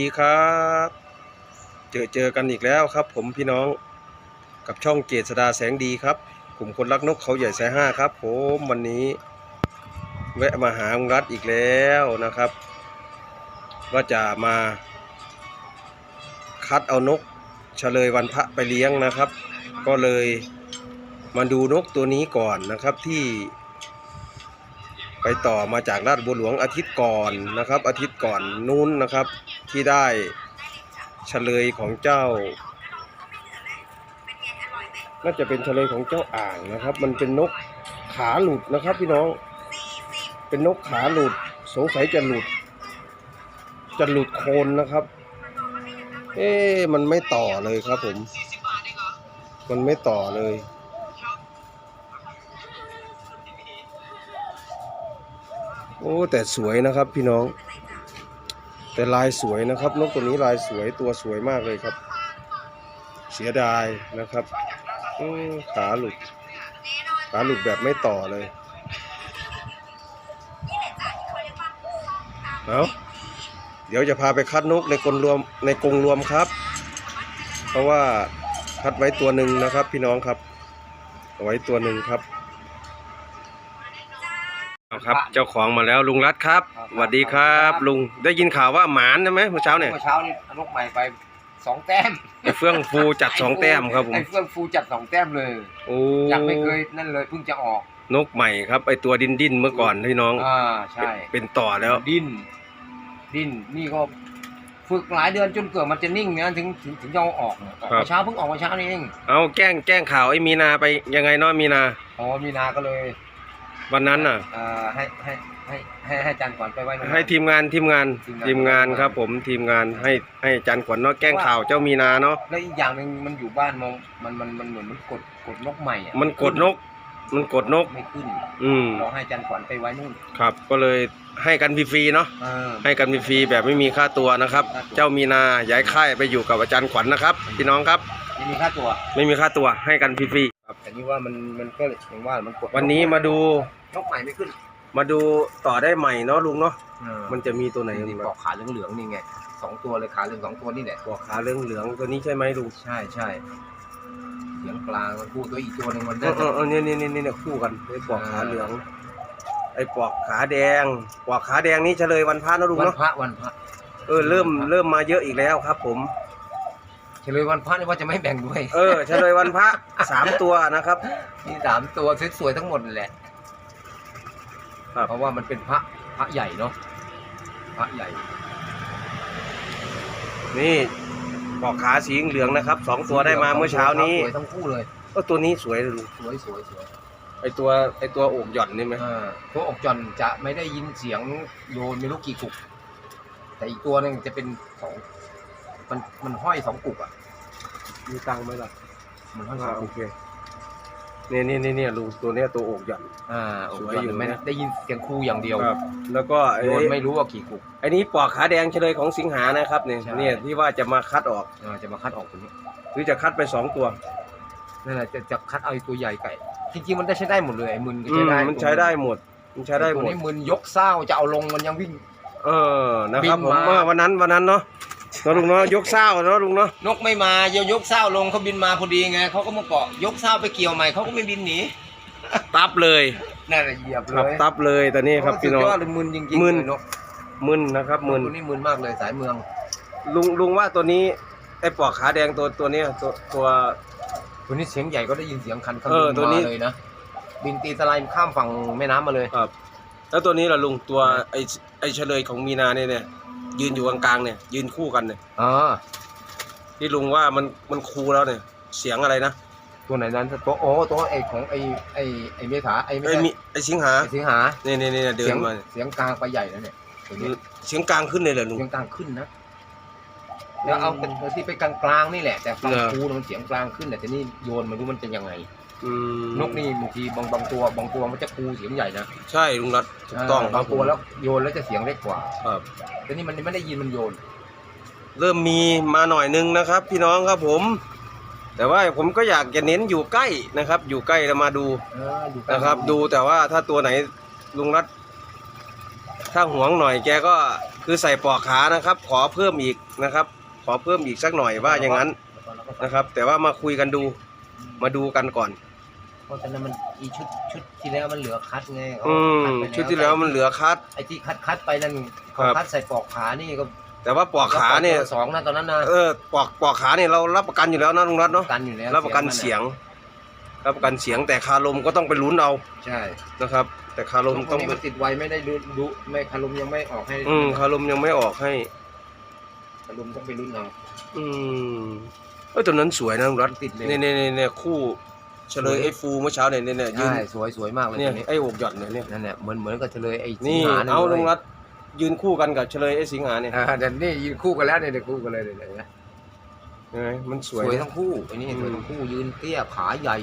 ดีครับ เจอเจอกันอีกแล้วครับ ผมพี่น้องกับช่องเกษดาแสงดีครับกลุ่มคนรักนกเขาใหญ่สายห้าครับ ผมวันนี้ แวะมาหาลุงรัฐอีกแล้วนะครับ ว่าจะมา คัดเอานกเฉลยวันพระไปเลี้ยงนะครับ ก็เลยมาดูนกตัวนี้ก่อนนะครับที่ไปต่อมาจากราชบัวหลวงอาทิตย์ก่อนนะครับ อาทิตย์ก่อนนู้นนะครับ ที่ได้เฉลยของเจ้า น่าจะเป็นเฉลยของเจ้าอ่างนะครับ มันเป็นนกขาหลุดนะครับ พี่น้อง เป็นนกขาหลุด สงสัยจะหลุด จะหลุดโคนนะครับ เอ๊ะมันไม่ต่อเลยครับผม มันไม่ต่อเลยโอ้แต่สวยนะครับพี่น้อง แต่ลายสวยนะครับ นกตัวนี้ลายสวยตัวสวยมากเลยครับ เสียดายนะครับขาหลุดขาหลุดแบบไม่ต่อเลยเอาเดี๋ยวจะพาไปคัดนกในกรงรวมในกรงรวมครับ เพราะว่าคัดไว้ตัวหนึ่งนะครับ พี่น้องครับเอาไว้ตัวหนึ่งครับ ครับ เจ้าของมาแล้วลุงรัตครับครับสวัสดีครับ ลุงได้ยินข่าวว่าหมานใช่ไหมเมื่อเช้าเนี่ยเมื่อเช้านี่เอานกใหม่ไปสองแต้มไอ้เฟื่องฟูจัดสองแต้มครับผมไอ้เฟื่องฟูจัดสองแต้มเลยโอ้ยังไม่เคยนั่นเลยเพิ่งจะออก นกใหม่ครับไอตัวดินดินๆเมื่อก่อนพี่น้องอ่าใช่เป็นต่อแล้วดิ้นดิ้นนี่ก็ฝึกหลายเดือนจนเกิดมันจะนิ่งเนี่ยถึงถึงถึงจะเอาออกเนี่ยออกครับเมื่อเช้าเพิ่งออกเมื่อเช้านี่เองเอาแกล้งแกล้งข่าวไอ้มีนาไปยังไงเนาะมีนาอ๋อมีนาก็เลย วันนั้นน่ะอ่าให้ให้ให้ให้ให้อาจารย์ก่อนไปไว้นานให้ทีมงานทีมงานทีมงานทีมงานครับผมทีมงานให้ให้จันขวัญเนาะแกล้งข่าวเจ้ามีนาเนาะแล้วอีกอย่างหนึ่งมันอยู่บ้านมองมันมันมันเหมือนมันกดกดนกใหม่อะมันกดนก มันกดนก ไม่ขึ้นอืมรอให้อาจารย์ขวัญไปไว้นู่นครับ ก็เลยให้กันฟรีๆเนาะเออ ให้กันฟรีๆแบบไม่มีค่าตัวนะครับค่าตัวเจ้ามีนาย้ายค่ายไปอยู่กับอาจารย์ขวัญนะครับพี่น้องครับ ไม่มีค่าตัว ไม่มีค่าตัวให้กันฟรีๆ ครับแต่นี่ว่ามันมันก็อย่างว่ามันกดวันนี้มาดูนกใหม่ไม่ขึ้นมาดูต่อได้ใหม่เนาะลุงเนาะมัมันนจะมีตัวไหนนี่บ้างปอกขาเหลืองๆนี่ไงสองตัวเลยขาเหลืองสองตัวนี่แหละปอกขาเหลืองเหลืองๆตัวนี้ใช่ไหมลุงใช่ใช่เสียงกลางมันพูดตัวอีกตัวหนึ่งมันเอน่าอเอจะอเออเนี่ยเนี่ยเนี่ยเนี่ยคู่กันไอ้ปอกขาเหลือง ไอ้ปอกขาแดงปอกขาแดงนี่เฉลยวันพระนะลุงวันเนาะพระวันพระเออเริ่มเริ่มมาเยอะอีกแล้วครับ ผม เฉลยวันพระนี่ว่าจะไม่แบ่งด้วยเออเฉลยวันพระสามตัวนะครับ มีสามตัวสวยๆทั้งหมดนั่นแหละครับ เพราะว่ามันเป็นพระพระใหญ่เนาะพระใหญ่นี่ปอกขาสีเหลืองนะครับสองตัวได้มาเมื่อเช้านี้สวยทั้งคู่เลยเออตัวนี้สวยเลยลุงสวยสวยสวยไอตัวไอตัวอกหย่อนนี่ไหมอ่าตัวอกจอนจะไม่ได้ยินเสียงโยนไม่รู้กี่กุกแต่อีกตัวหนึงจะเป็นสอง มันมันห้อยสองกุกอะ มีตังค์ไหมล่ะมันห้อยสอ่าองโอกุกเคเนี่ยเนี่ยเนี่ยเนี่ยลุงตัวเนี้ยตัวอกหย่อน อ่าอกสวยจอนอยู่ไม่นะได้ยินเสียงครูอย่างเดียวครับ แล้วก็ไอ้โยนไม่รู้ว่ากี่กุก ไอ้นี้ปอกขาแดงเฉลยของสิงหานะครับเนี่ยใช่ เนี่ยที่ว่าจะมาคัดออก อ่าจะมาคัดออกตัวนี้หรือจะคัดไปสองตัวนั่นแหละจะจะคัดเอาไอ้ตัวใหญ่ไก่ จริงๆมันได้ใช้ได้หมดเลยไอ้มึนก็อืใช้มได้มันใช้ได้หมด มันใช้ได้หตัวมดนี้มึนยกเศร้าจะเอาลงมันยังวิ่ง เออ นะครับบินผมมาเมื่อวันนั้นวันนั้นเนาะเนาะลุงเนาะยกเศร้าเนาะลุงเนาะนกไม่มาเยยกเศร้าลงเขาบินมาพอดีไงเขาก็มาเกาะยกเศร้าไปเกี่ยวใหม่เขาก็ไม่บินหนีตับเลยนั่นแหละเหยียบคเลรับยตับเลยตอนนี้ครับโอ้พี่น้อง สุดยอดเลยมึนจริงๆมึน เลยนกมึนนะครับมึนตัวนี้มึนมากเลยสายเมือง ลุงลุงว่าตัวนี้ไอ้ปอกขาแดงตัวตัวเนี้ยตัวตัว ตัวนี้เสียงใหญ่ก็ได้ยินเสียงคันคันเออบินตัวนี้ มาเลยนะบินตีสไลด์ข้ามฝั่งแม่น้ำมาเลย ครับ แล้วตัวนี้ล่ะลุงตัวไอ้ไอ้เฉลยของมีนาเนี่ยเนี่ย ยืนอยู่กลางๆเนี่ย ยืนคู่กันเนี่ยอ๋อที่ลุงว่ามันมันคูแล้วเนี่ย เสียงอะไรนะตัวไหนนั้นตัวโอ้ตัวไอ้ของไอ้ไอ้ไอ้เมษาไอ้ไม่ไอ้ใช่มีไอ้สิงหาไอ้สิงหาเนี่ยเนี่ยเนี่ยเดิเสีนยงมาเสียงกลางไปใหญ่แล้วเนี่ยตัวนี้เสียงกลางขึ้นเลยเหรอลุง เสียงกลางขึ้นนะแล้วเอาเป็นที่ไปกลางกลางๆนี่แหละแต่ฝั่งเหรอครูน่ะมันเสียงกลางขึ้นแต่ทีนี้โยนไมันรู้มันจะยังไง อืมนกนี่บางทีบางบางตัวบางตัวมันจะครูเสียงใหญ่นะใช่ลุงรัตถูกต้องาบางตัวแล้วโยนแล้วจะเสียงเล็กกว่าครับ แต่นี่มันไม่ได้ยินมันโยน เริ่มมีมาหน่อยนึงนะครับ พี่น้องครับผม แต่ว่าผมก็อยากจะเน้นอยู่ใกล้นะครับ อยู่ใกล้แล้วมาดูเอออยู่ใกล้นะครับ ดูแต่ว่าถ้าตัวไหนลุงรัตถ้าหวงหน่อยแกก็คือคือใส่ปลอกขานะครับ ขอเพิ่มอีกนะครับ ขอเพิ่มอีกสักหน่อยว่าอย่างนั้นแล้วก็นะครับ แต่ว่ามาคุยกันดูมาดูกันก่อนเพ ราะฉะนั้นมันอีชุดชุดที่แล้วมันเหลือคัดไงเขาอืมคัไปชุดที่แล้วมันเหลือคัด ไอ้ที่คัดคัดไปนั่นเขาครับ คัดใส่ปลอกขานี่ก็แต่ว่าปลอกขาเนี่ยสองนะตอนนั้นนะเออปลอกปลอกขาเนี่ยเรารับประกันอยู่แล้วนะลุงรัตน์เนาะกันอยู่แล้วรับประกันเสียงรับประกันเสียงแต่คาลมก็ต้องไปลุ้นเอาใช่นะครับ แต่คาลมตต้รองงนี้ไป มันติดไวไม่ได้ดูดูไม่คารุมยังไม่ออกให้อืมคาลมยังไม่ออกให้ คารุมต้องไปรุ่นเอา อืมเออตัวนั้นสวยนะลุงรัตน์ติดเลย เนี่ยเนี่ยเนี่ยเนี่ยคู่ เฉลยไอ้ฟูเมื่อเช้าเนี่ยเนี่ยเนี่ยยืนใช่สวยสวยมากเลยเนี่ยตัวนี้ไอ้อกหย่อนเนี่ยเนี่ยนั่นแหละเหมือนเหมือนกับเฉลยไอ้สิงนี่หาเอายลุงรัตน์ยืนคู่กันกับเฉลยไอ้สิงหาเนี่ยอ่าเดี๋ยวนี่ยืนคู่กันแล้วเนี่ยเดี๋ยวคู่กันเลยเดี๋ยวเดี๋ยวเห็นไหมมันสสววยยนะ ทั้งคู่ไอ้นี่อืม สวยทั้งคู่ยืนเตี้ยขาใหญ่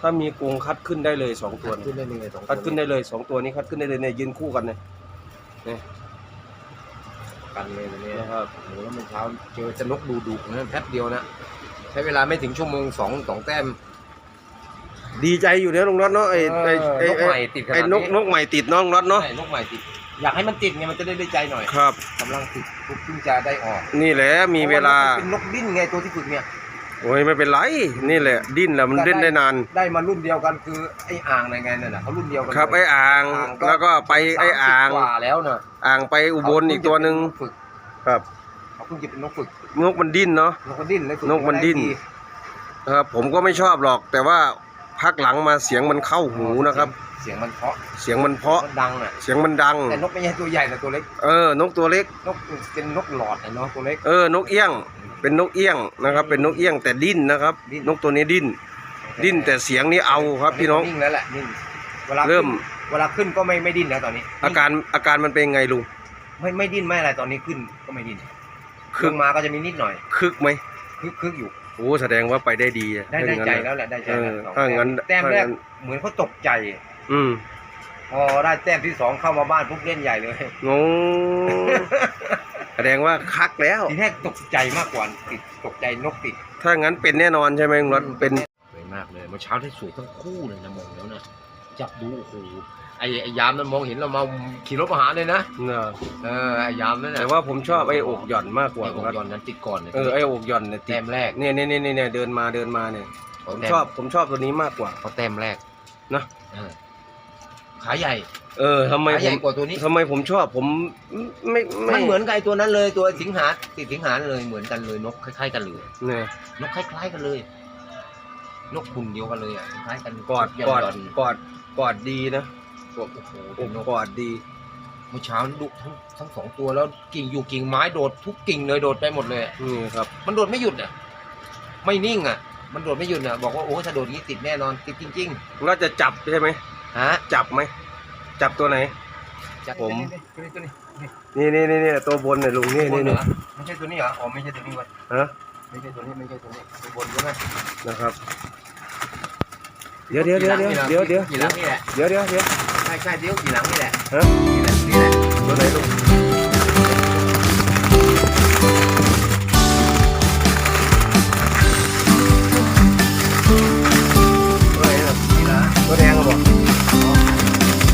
ถ้ามีกรงคัดขึ้นได้เลยสองตัวขึ้นได้เลยสองคัดขึ้นได้เลยสองตัวนี้คัดขึ้นได้เลยเนี่ยยืนคู่กันเนี่ยกันเลยตัวนี้นะครับ โอ้โหแล้วเมื่อเช้าเจอจะนกดูดุนะแป๊บเดียวนะใช้เวลาไม่ถึงชั่วโมงสองสองแต้ม ดีใจอยู่เนี่ยลุงรัตน์เนาะไอ้ไอ้ไอ้นกไอ้ใหม่ติดขนาดไอ้นกนกใหม่ติดเน้องรัตน์เนาะใช่นกใหม่ติด อยากให้มันติดไงมันจะได้ได้ใจหน่อยครับ กำลังติดปุ๊บเพิ่งจะได้ออกนี่แหละมีเวลาพระนเป็นนกดิ้นไงตัวที่ฝึกเนี่ย โอ้ยไม่เป็นไรนี่แหละ ดิ้นแหละมันแต่ได้ดิ้นได้นาน ได้มารุ่นเดียวกันคือไอ้อ่างในไงนั่นน่ะเขารุ่นเดียวกันครับเลยไอ้อ่างอ่างก็แล้วก็ไปไอ้อ่าง สมสิบกว่าแล้วเนอะอ่างไปอุบลอีกตัวหนึ่งเขาเพิ่จะเป็นนกฝึกครับ เขาเพิ่งจะเป็นนกฝึกนกมันดิ้นเนาะ นกมันดิ้นเลยฝึนกมันดิ้นไทีครับผมก็ไม่ชอบหรอก แต่ว่าพักหลังมาเสียงมันเข้าหูนะครับ เสียงมันเพราะเสียงมันเพราะมันดังอะเสียงมันดัง แต่นกไม่ใช่ตัวใหญ่แต่ตัวเล็ก เออนกตัวเล็ก นกเป็นนกหลอดนะเนาะตัวเล็ก เออนกเอี้ยง เป็นนกเอี้ยงนะครับ เป็นนกเอี้ยงแต่ดิ้นนะครับ ดิ้น นกตัวนี้ดิ้น ดิ้นแต่เสียงนี่เอาครับพี่น้อง นิ่งแล้วแหละนิ่งเวลาเริ่มขึ้นเวลาขึ้นก็ไม่ไม่ดิ้นแล้วตอนนี้อาการอาการมันเป็นไงลุง ไม่ไม่ดิ้นไม่อะไรตอนนี้ขึ้นก็ไม่ดิ้น คึขึ้กนมาก็จะมีนิดหน่อย คึกไหมคึกคึกอยู่โอ้แสดงว่าไปได้ดีอะได้ถ้าอได้ย่างนั้นใจอะแล้วแหละได้ใจเอแล้วอสองถ้างั้นแต้มถ้าแรกงั้นเหมือนเขาตกใจ อืมพอได้แต้มที่สองเข้ามาบ้านปุ๊บเล่นใหญ่เลยโอ้แสดงว่าคักแล้ว ทีแรกตกใจมากกว่าติดตกใจนกติด ถ้างั้นเป็นแน่นอนใช่ไหมลุงรถเป็น สวยมากเลยเมื่อเช้าได้สวยทั้งคู่เลยนะมองแล้วนะจับดูโอ้โห ไอ้ไอ้ยามนั้นมองเห็นเรามาขี่รถมาหาเลยนะเนอะเออไอ้ยามนั่นน่ะแต่ว่าผมชอบไอ้อกหย่อนมากกว่าไอ้อกครับย้อนนั้นติดก่อนเลยเออไอ้อกหย่อนเนี่ยติแต้ดมแรกเนี่ยเนี่ยเนี่ยเนี่ยเดินมาเดินมาเนี่ยผมชอบผมชอบตัวนี้มากกว่า เขาแต้มแรกนะ เออขาใหญ่เออทำไมขาผใหญ่มกว่าตัวนี้ ทำไมผมชอบผมไม่ไม่มันเหมือนกับไอ้ตัวนั้นเลยตัวสิงหาติดสิงหาเลยเหมือนกันเลยนกคล้ายๆกันเลยเนี่ยนกคล้ายๆกันเลย นกขุนเดียวกันเลยอะคล้ายกันกอดหย่กอดนๆกอดกอดดีนะ โอ้โหอเป็นกนกกอดดีเมื่อเช้าดุทั้งทั้งสองตัวแล้วกิ่งอยู่กิ่งไม้โดดทุกกิ่งเลยโดดไปหมดเลยอะนี่ครับมันโดดไม่หยุดอะไม่นิ่งอะ มันโดดไม่หยุดอะบอกว่าโอ้ถ้าโดดนี้ติดแน่นอนติดจริงเราจะจับใช่ไหมๆฮะจับไหมจับตัวไหน จัดผม ตัวนี้ตัวนี้นี่นี่นี่นี่ตัวบนเนี่ยลุงนี่ตัวนี่นี้นี่เหรอไม่ใช่ตัวนี้เหรออ๋อไม่ใช่ตัวนี้เว้ยฮะ ไม่ใช่ตัวนี้ไม่ใช่ตัวนี้ตัวบนใช่ไหมนะครับ เดี๋ยวเดี๋ยวเดี๋ยวเดี๋ยวเดี๋ยวเดี๋ยวกี่หลังนี่แหละเดี๋ยวเดี๋ยวเดี๋ยว ใช่เดี๋ยวกี่หลังนี่แหละฮะนี่แหละนี่แหละตัวไหนลุงตัวไหนนี่นะตัวแดงอะบอก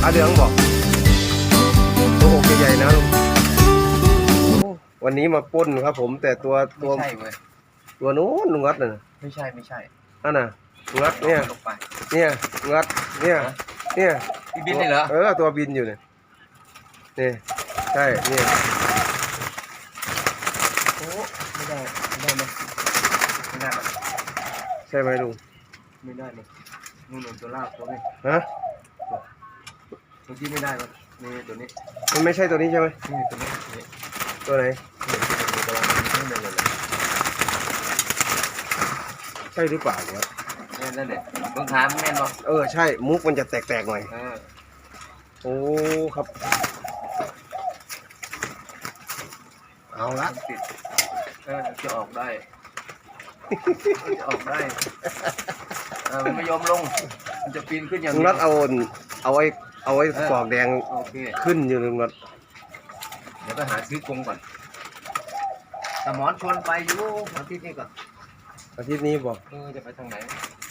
อาเหลืองบอกตัวอกใหญ่ๆนะลุงวันนี้มาป้นครับผมแต่ตัวตัไม่วใช่เว้ยตัวนู้นลุงงัดน่ะไม่ใช่ไม่ใช่อันน่ะงัดเนี่ยลงไปเนี่ยงัดเนี่ย เนี่ยพี่บินนี่เหรอ เออตัวบินอยู่เนี่ยนี่ใช่เนี่ยโอ้ไม่ได้ไม่ได้เลยไม่ได้เลยใช่ไหมลุงไม่ได้เลยนู่นนู่นตัวลากตัวนี้ฮะเมื่อกี้ไม่ได้เลยนี่ตัวนี้มันไม่ใช่ตัวนี้ใช่ไหมนี่ตัวนี้นี่ตัวไหนนี่ตัวนี้ตัวนี้นี่เลยเลยใช่หรือเปล่าวะนี่ นั่นแหละต้องถามแม่นบ่เออใช่มุกมันจะแตกๆหน่อย เออโอ้ครับ เอาละมันติดเออจะออกได้จะออกได้เออมันไม่ยอมลง มันจะปีนขึ้นอย่างลุงรัดเอาเอาไอ้เอาไอ้ฟอกแดงโอเค ขึ้นอยู่ลุงรัดเดี๋ยวไปหาซื้อกรงก่อนแต่หมอนชวนไปอยู่อาทิตย์นี้ก่อนอาทิตย์นี้บอกเออจะไปทางไหนอืม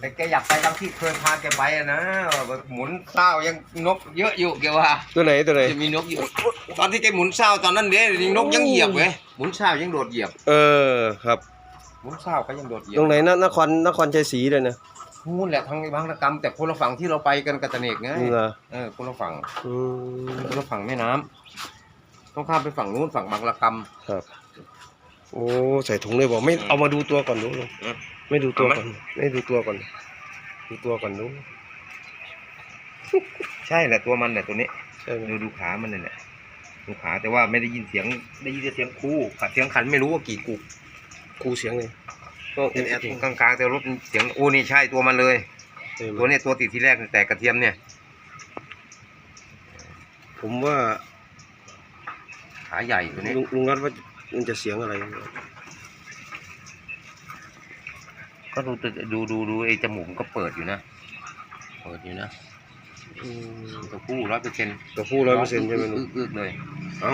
แต่แกอยากไปทั้งที่เคยพาแกไปอะนะแบบหมุนเศร้ายังนกเยอะอยู่แกว่าตัวไหนตัวไหนจะมีนกอยู่ ตอนที่แกหมุนเศร้าตอนนั้นเด้นกยังเหยียบเว้ยหมุนเศร้ายังโดดเหยียบ เออครับ หมุนเศร้าก็ยังโดดเหยียบตรงไหนนะนครนครชัยศรีเลยนะนู่นแหละทางบางระกรรมแต่คนละฝั่งที่เราไปกันกับตะเนกไงนี่เหรอเออคนละฝั่งอืมคนละฝั่งแม่น้ำต้องข้ามไปฝั่งนู้นฝั่งบางระกรรมครับ โอ้ใส่ถุงเลยบอกไม่เอามาดูตัวก่อนดูลุงอืม ไม่ดูตัวเอาไหมก่อนไม่ดูตัวก่อน ดูตัวก่อนดูใช่แหละตัวมันแหละตัวนี้ใช่ไหมดูดูขามันนี่นแหละดูขาแต่ว่าไม่ได้ยินเสียง ได้ยินแต่เสียงคู่ขัดเสียงขันไม่รู้ว่ากี่กุกครูเสียงเลยก็แอบแอบกลางๆแต่รถเสียงโอ้นี่ใช่ตัวมันเลยใช่ไหมตัวเนี้ยตัวติดที่แรกแต่กระเทียมเนี่ย ผมว่าขาใหญ่ตัวนี้ลุงลุงนัดว่ามันจะเสียงอะไร ก็ดูดูดูดูไอ้จมูกมันก็เปิดอยู่นะ เปิดอยู่นะอืมตัวผู้ร้อยเปอร์เซ็นต์ตัวผู้ร้อยเปอร์เซ็นต์ใช่ไหมลุงอึกๆเลยเอา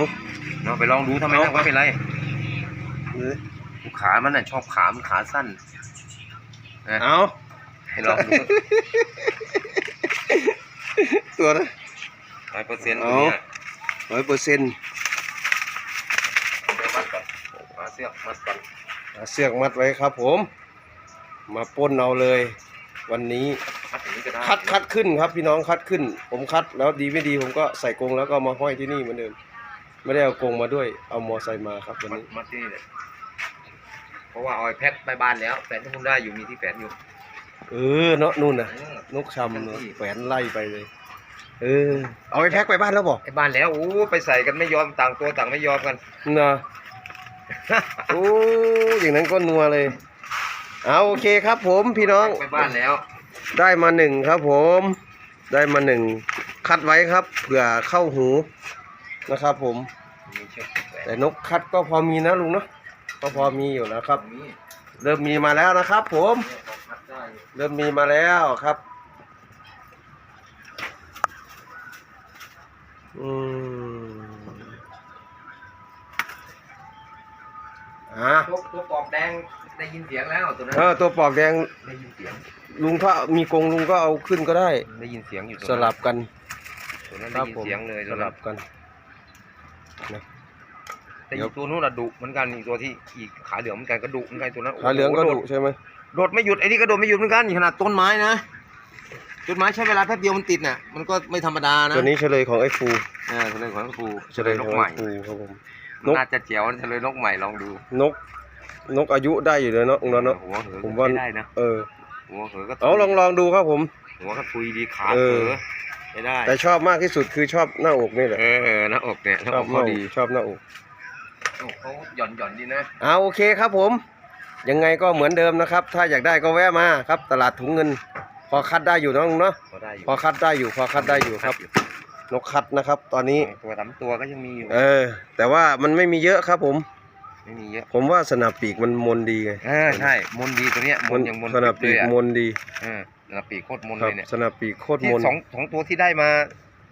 เนาะไปลองดูทำไมนั่งไม่เป็นไรเลยขา มันน่ะชอบขา มันขาสั้นนะเอาให้ลองดูตัวนะร้อยเปอร์เซ็นต์เอาเนี่ยร้อยเปอร์เซ็นต์เดี๋ยวมัดก่อนมาเสื้อกมัดก่อนเสือกมัดไว้ครับผม มาปล้นเอาเลย วันนี้มัดอย่างนี้ก็ได้คัดคัดขึ้นครับพี่น้องคัดขึ้น ผมคัดแล้วดีไม่ดีผมก็ใส่กรงแล้วก็เอามาห้อยที่นี่เหมือนเดิมไม่ได้เอากรงมาด้วยเอามอไซค์มาครับวันมัดนี้มัดที่นี่เลยเพราะว่าเอาไอ้แพ็คไปบ้านแล้วแฟนที่คุณได้อยู่มีที่แฟนอยู่เออเนาะนู่นน่ะเออ นกชำเนอะแขวนไล่ไปเลย เออ เอาไปแพ็คไปบ้านแล้วบอกไอ้บ้านแล้วโอ้ไปใส่กันไม่ยอมต่างตัวต่างไม่ยอมกัน นะโอ้อย่างนั้นก็นัวเลย เอาโอเคครับผมพี่น้อง ไปบ้านแล้ว ได้มาหนึ่งครับผม ได้มาหนึ่ง คัดไว้ครับเผื่อเข้าหูนะครับผมมีเชือกแขวนแต่นกคัดก็พอมีนะลุงเนาะก็พอมีอยู่นะครับมีเริ่มมีมาแล้วนะครับ ผมเนี่ยพอมัดได้อยู่เริ่มมีมาแล้วครับ อืม อะตัวตัวปอกแดงได้ยินเสียงแล้วตัวนั้นเออตัวปอกแดงได้ยินเสียงลุงถ้ามีกรงลุงก็เอาขึ้นก็ได้ ได้ยินเสียงอยู่ตัวสนั้นลับกันตัวนั้นคได้รับยินผมเสียงเลยสตัวลันั้นบกัน แต่อีกตัวนู้นอะดุเหมือนกันอีกตัวที่อีกขาเหลืองเหมือนกันก็ดุเหมือนกันตัวนั้นขาเหลืองก็โโดุใช่ไหมโดดไม่หยุดไอ้นี่ก็โดดไม่หยุดเหมือนกันขนาดต้นไม้นะต้นไม้ใช้เวลาแป๊บเดียวมันติดน่ะมันก็ไม่ธรรมดานะตัวนี้เฉลยของไอ้ฟูเออเฉลยของครูเฉลยนขกองใหม่ ไอ้ฟูครับผม นก น่าจะเจ๋วเฉลยนกใหม่ลองดูนก นกอายุได้อยู่เลยเนาะลุงเนาะ หัวเหอผมว่า ไม่ได้นะเออหัวเหอก็เอาลองลองดูครับผม หัวก็ทุยดีขาเอเออ อไม่ได้แต่ชอบมากที่สุดคือชอบหน้าอกนี่แหละเออเออหน้าอกเนี่ยหน้าชออบกหเขาน้าอกดีชอบหน้าอก หน้าอกเขาหย่อนหย่อนดีนะ เอาโอเคครับผม ยังไงก็เหมือนเดิมนะครับ ถ้าอยากได้ก็แวะมาครับ ตลาดถุงเงิน พอคัดได้อยู่เนาะลุงเนาะเขาได้อยู่พอคัดได้อยู่ พอคัดได้อยู่ครับ นกคัดนะครับ ตอนนี้ตัวสามตัวก็ยังมีอยู่ เออ แต่ว่ามันไม่มีเยอะครับผม ไม่มีเยอะ ผมว่าสนับปีกมันมนดีไงเออใช่ มนดีตัวเนี้ย มนยังมนสนับปีเลกยอะมนดีเออสนับปีกโคตรมนครัเลบยเนี่ยสนับปีกโคตรที่มนสองสองตัวที่ได้มา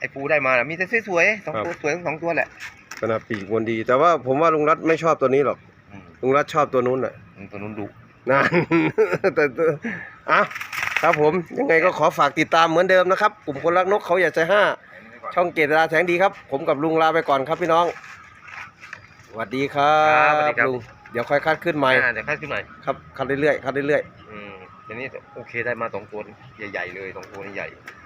ไอ้ปูได้มาน่ะมีแต่สวยๆสองครับตัวสวยทั้งสองตัวแหละสนับปีกมนดี แต่ว่าผมว่าลุงรัฐไม่ชอบตัวนี้หรอกอืมลุงรัฐชอบตัวนู้นแหละตัวนู้นดุนั่นแต่ตัวอะครับผมยังไงก็ขอฝากติดตามเหมือนเดิมนะครับ กลุ่มคนรักนกเขาอยากใจห้า ช่องเกตดาแสงดีครับ ผมกับลุงลาไปก่อนครับพี่น้องสวัสดีครับลุงเดี๋ยวค่อยคัดขึ้นใหม่อ่าเดี๋ยวค่าขึ้นหน่อยครับคัดเรื่อยๆคัดเรื่อยอืมทีนี้โอเคได้มาสองตัวใหญ่ ๆ เลยสองตัวนี้ใหญ่ๆ